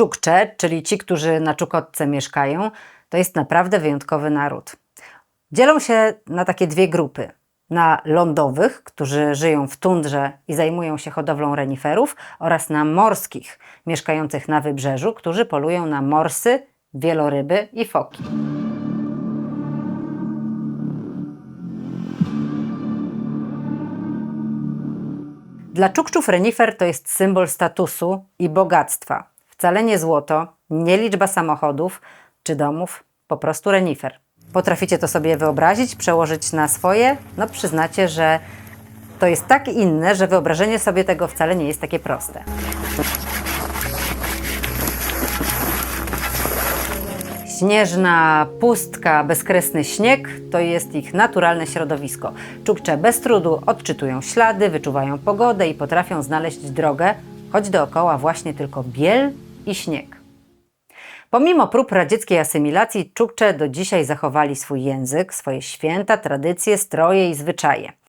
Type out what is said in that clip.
Czukcze, czyli ci, którzy na Czukotce mieszkają, to jest naprawdę wyjątkowy naród. Dzielą się na takie dwie grupy. Na lądowych, którzy żyją w tundrze i zajmują się hodowlą reniferów, oraz na morskich, mieszkających na wybrzeżu, którzy polują na morsy, wieloryby i foki. Dla Czukczów renifer to jest symbol statusu i bogactwa. Wcale nie złoto, nie liczba samochodów czy domów, po prostu renifer. Potraficie to sobie wyobrazić, przełożyć na swoje? No przyznacie, że to jest tak inne, że wyobrażenie sobie tego wcale nie jest takie proste. Śnieżna pustka, bezkresny śnieg to jest ich naturalne środowisko. Czukcze bez trudu odczytują ślady, wyczuwają pogodę i potrafią znaleźć drogę, choć dookoła właśnie tylko biel i śnieg. Pomimo prób radzieckiej asymilacji, Czukcze do dzisiaj zachowali swój język, swoje święta, tradycje, stroje i zwyczaje.